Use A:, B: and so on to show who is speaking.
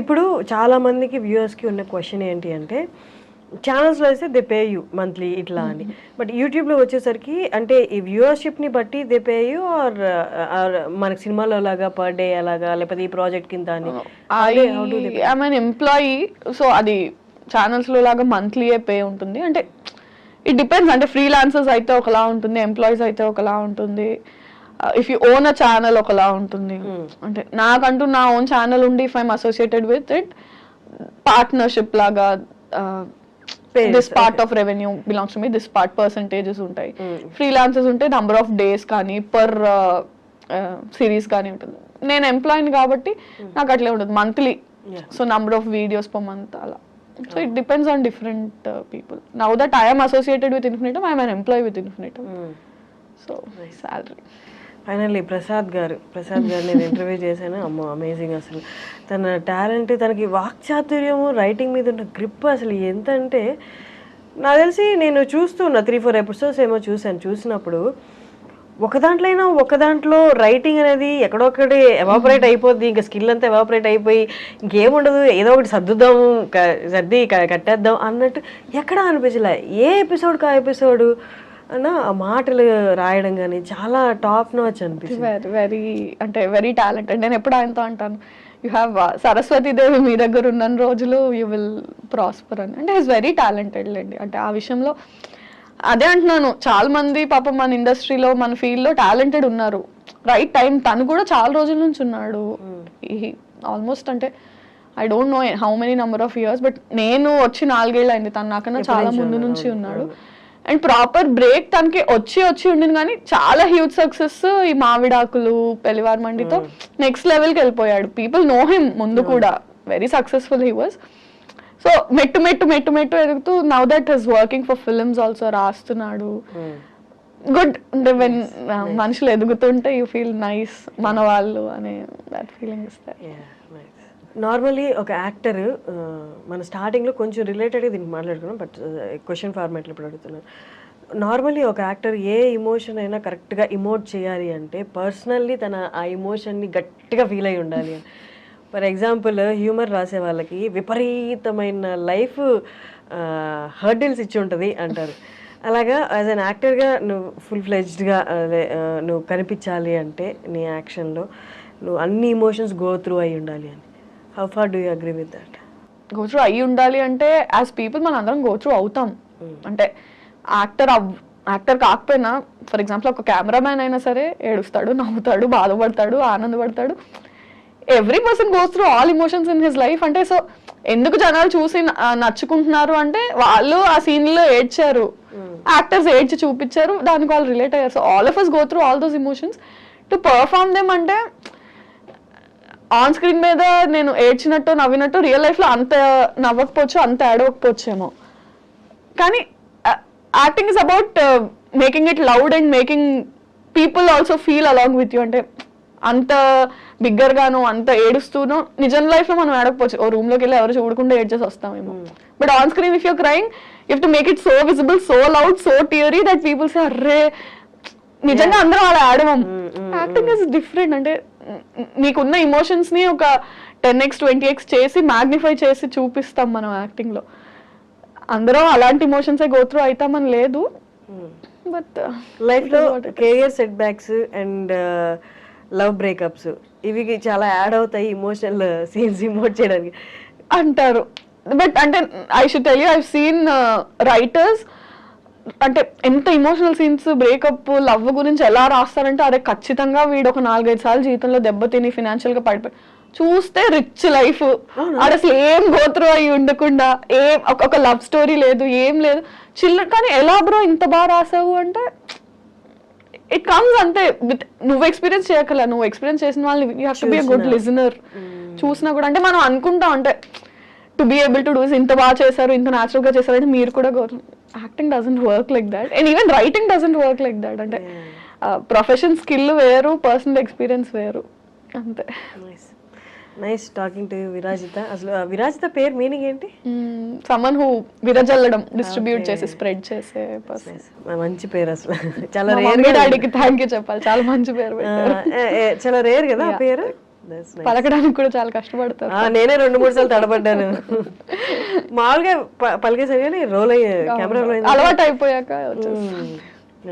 A: ఇప్పుడు చాలా మందికి వ్యూవర్స్కి ఉన్న క్వశ్చన్ ఏంటి అంటే ఛానల్స్లో అయితే దే పే యూ మంత్లీ ఇట్లా అని. బట్ యూట్యూబ్లో వచ్చేసరికి అంటే ఈ వ్యూవర్షిప్ని బట్టి దే పే యూ ఆర్ మనకి సినిమాలో లాగా పర్ డే అలాగా లేకపోతే ఈ ప్రాజెక్ట్ కింద అని?
B: I I'm an employee so అది ఛానల్స్లో లాగా మంత్లీ పే ఉంటుంది. అంటే ఇట్ డిపెండ్స్ అంటే ఫ్రీలాన్సర్స్ అయితే ఒకలా ఉంటుంది ఎంప్లాయీస్ అయితే ఒకలా ఉంటుంది. If you own a channel ఒకలా ఉంటుంది. అంటే నాకంటూ నా ఓన్ ఛానల్ ఉండి if I'm associated with it partnership లాగా this part of revenue belongs to me this part percentages ఉంటాయి. ఫ్రీలాన్సర్స్ ఉంటే నంబర్ ఆఫ్ డేస్ కానీ పర్ సిరీస్ కానీ ఉంటుంది. నేను ఎంప్లాయీని కాబట్టి నాకు అట్లే ఉంటుంది monthly so number of videos per month అలా. So it depends on different people now that I'm associated with Infinitum I'm an employee with Infinitum so salary
A: finally Prasad garu Prasad garu నేను interview చేశాను. అమ్మో amazing అసలు. తన talent తనకి వాక్చాతుర్యము writing మీద ఉన్న grip అసలు ఎంత అంటే నాకు తెలిసి నేను చూస్తున్నా త్రీ ఫోర్ ఎపిసోడ్స్ ఏమో చూశాను. చూసినప్పుడు ఒక దాంట్లో అయినా ఒక దాంట్లో రైటింగ్ అనేది ఎక్కడొక్కటి ఎవాపరేట్ అయిపోద్ది. ఇంకా స్కిల్ అంతా ఎవాపరేట్ అయిపోయి ఇంకేముండదు ఏదో ఒకటి సర్దుదాము క- సర్ది కట్టేద్దాం అన్నట్టు ఎక్కడ అనిపించలే. ఏ ఎపిసోడ్కి ఆ ఎపిసోడ్ అన్న ఆ మాటలు రాయడం కానీ చాలా టాప్ నాచ్ అనిపిస్తుంది
B: వెరీ వెరీ అంటే వెరీ టాలెంటెడ్ నేను ఎప్పుడు ఆయనతో అంటాను యూ హ్యావ్ సరస్వతి దేవి మీ దగ్గర ఉన్న రోజులు యూ విల్ ప్రాస్పర్ అని. అంటే ఈస్ వెరీ టాలెంటెడ్ లేండి. అంటే ఆ విషయంలో అదే అంటున్నాను చాలా మంది పాపం మన ఇండస్ట్రీలో మన field లో టాలెంటెడ్ ఉన్నారు. రైట్ టైం తను కూడా చాలా రోజుల నుంచి ఉన్నాడు. ఆల్మోస్ట్ అంటే I don't know how many number of years but నేను వచ్చి నాలుగేళ్ళు అయింది. తను నాకన్నా చాలా ముందు నుంచి ఉన్నాడు. అండ్ ప్రాపర్ బ్రేక్ తనకి వచ్చి వచ్చి ఉండింది కానీ చాలా హ్యూజ్ సక్సెస్ ఈ మావిడాకులు పెళ్ళివారి మండితో నెక్స్ట్ లెవెల్కి వెళ్ళిపోయాడు. పీపుల్ నో హిమ్ ముందు కూడా. Very successful he was so మెట్టు మెట్టు మెట్టు మెట్టు ఎదుగుతూ now that he's working for films also రాస్తున్నాడు. గుడ్ అంటే వెన్ మనుషులు ఎదుగుతుంటే యూ ఫీల్ నైస్ మన వాళ్ళు అనే దట్ ఫీలింగ్ ఇస్తారు
A: నార్మలీ ఒక యాక్టర్ మన స్టార్టింగ్లో కొంచెం రిలేటెడ్గా దీనికి మాట్లాడుకున్నాం బట్ క్వశ్చన్ ఫార్మాట్లో ఇప్పుడు అడుగుతున్నాను. నార్మలీ ఒక యాక్టర్ ఏ ఇమోషన్ అయినా కరెక్ట్గా ఇమోట్ చేయాలి అంటే పర్సనల్లీ తన ఆ ఇమోషన్ని గట్టిగా ఫీల్ అయి ఉండాలి. అని ఫర్ ఎగ్జాంపుల్ హ్యూమర్ రాసే వాళ్ళకి విపరీతమైన లైఫ్ హర్డిల్స్ ఇచ్చి ఉంటుంది అంటారు. అలాగా యాజ్ అన్ యాక్టర్గా నువ్వు ఫుల్ ఫ్లెజ్డ్గా అదే నువ్వు కనిపించాలి అంటే నీ యాక్షన్లో నువ్వు అన్ని ఇమోషన్స్ గో త్రూ అయి ఉండాలి అని. How far do you agree with that
B: go through అయ్యి ఉండాలి అంటే యాజ్ పీపుల్ మనం అందరం గో త్రూ అవుతాం అంటే యాక్టర్ యాక్టర్ కాకపోయినా ఫర్ ఎగ్జాంపుల్ ఒక కెమెరామ్యాన్ అయినా సరే ఏడుస్తాడు నవ్వుతాడు బాధపడతాడు ఆనందపడతాడు. Every person goes through all emotions in his life అంటే సో ఎందుకు జనాలు చూసి నచ్చుకుంటున్నారు అంటే వాళ్ళు ఆ సీన్లో ఏడ్చారు యాక్టర్స్ ఏడ్చి చూపించారు దానికి వాళ్ళు రిలేట్ అయ్యారు. So all of us go through all those emotions to perform them అంటే ఆన్ స్క్రీన్ మీద నేను ఏడ్చినట్టు నవ్వినట్టు రియల్ లైఫ్లో అంత నవ్వకపోవచ్చు అంత ఏడవకపోవచ్చేమో కానీ acting is about making it loud and making people also feel along with you అంటే అంత బిగ్గర్ గాను అంత ఏడుస్తూనో నిజం లైఫ్లో మనం ఏడకపోవచ్చు ఓ రూమ్లోకి వెళ్ళి ఎవరు చూడకుండా ఏడ్చేసి వస్తామేమో. But on screen if you're crying you to make it so visible so loud so teary that people say array! నిజంగా అందరం అలా ఆడమం యాక్టింగ్ ఇస్ డిఫరెంట్ అంటే నీకున్న ఇమోషన్స్ని ఒక టెన్ ఎక్స్ ట్వంటీ ఎక్స్ చేసి మ్యాగ్నిఫై చేసి చూపిస్తాం మనం యాక్టింగ్లో. అందరం అలాంటి ఇమోషన్స్ గో త్రూ అవుతామని లేదు. బట్
A: లైఫ్లో career setbacks and love breakups ఇవి చాలా యాడ్ అవుతాయి ఇమోషనల్ సీన్స్ ఇమోట్ చేయడానికి.
B: అంటారు. బట్ అంటే I should tell you I seen writers అంటే ఎంత ఇమోషనల్ సీన్స్ బ్రేకప్ లవ్ గురించి ఎలా రాస్తారంటే అదే ఖచ్చితంగా వీడు ఒక నాలుగైదు సార్లు జీవితంలో దెబ్బతిని ఫినాన్షియల్గా పడిపోయి చూస్తే రిచ్ లైఫ్ ఆడ అసలు ఏం గోత్రు అయి ఉండకుండా ఏం ఒక- లవ్ స్టోరీ లేదు ఏం లేదు. చిల్లర కానీ ఎలా బ్రో ఇంత బాగా రాసావు అంటే ఇట్ కమ్స్ అంతే. నువ్వు ఎక్స్పీరియన్స్ చేయకల నువ్వు ఎక్స్పీరియన్స్ చేసిన వాళ్ళని you have to be good listener చూసినా. కూడా అంటే మనం అనుకుంటాం అంటే to be able to do ఇంత బాగా చేశారు ఇంత న్యాచురల్గా చేశారు అంటే మీరు కూడా acting doesn't work like that and even writing doesn't work like that అంటే ప్రొఫెషన్ స్కిల్ వేరు పర్సనల్ ఎక్స్పీరియన్స్ వేరు. అంతే.
A: నైస్ టాకింగ్ టు విరాజిత అసలు విరాజిత పేరు మీనింగ్ ఏంటి?
B: సమ్మన్ హూ విరజల్లడం డిస్ట్రిబ్యూట్ చేసి స్ప్రెడ్ చేసే పర్సన్.
A: మంచి పేరు అసలు. చాలా రేర్
B: డాడీకి థ్యాంక్ యూ చెప్పాలి. చాలా మంచి పేరు
A: చాలా రేర్ కదా ఆ పేరు.
B: పలకడానికి కూడా చాలా కష్టపడతారు.
A: నేనే రెండు మూడు సార్లు తడబడ్డాను. మామూలుగా పలికేసాను కానీ రోల్ అయ్యే కెమెరా
B: అలవాటు అయిపోయాక.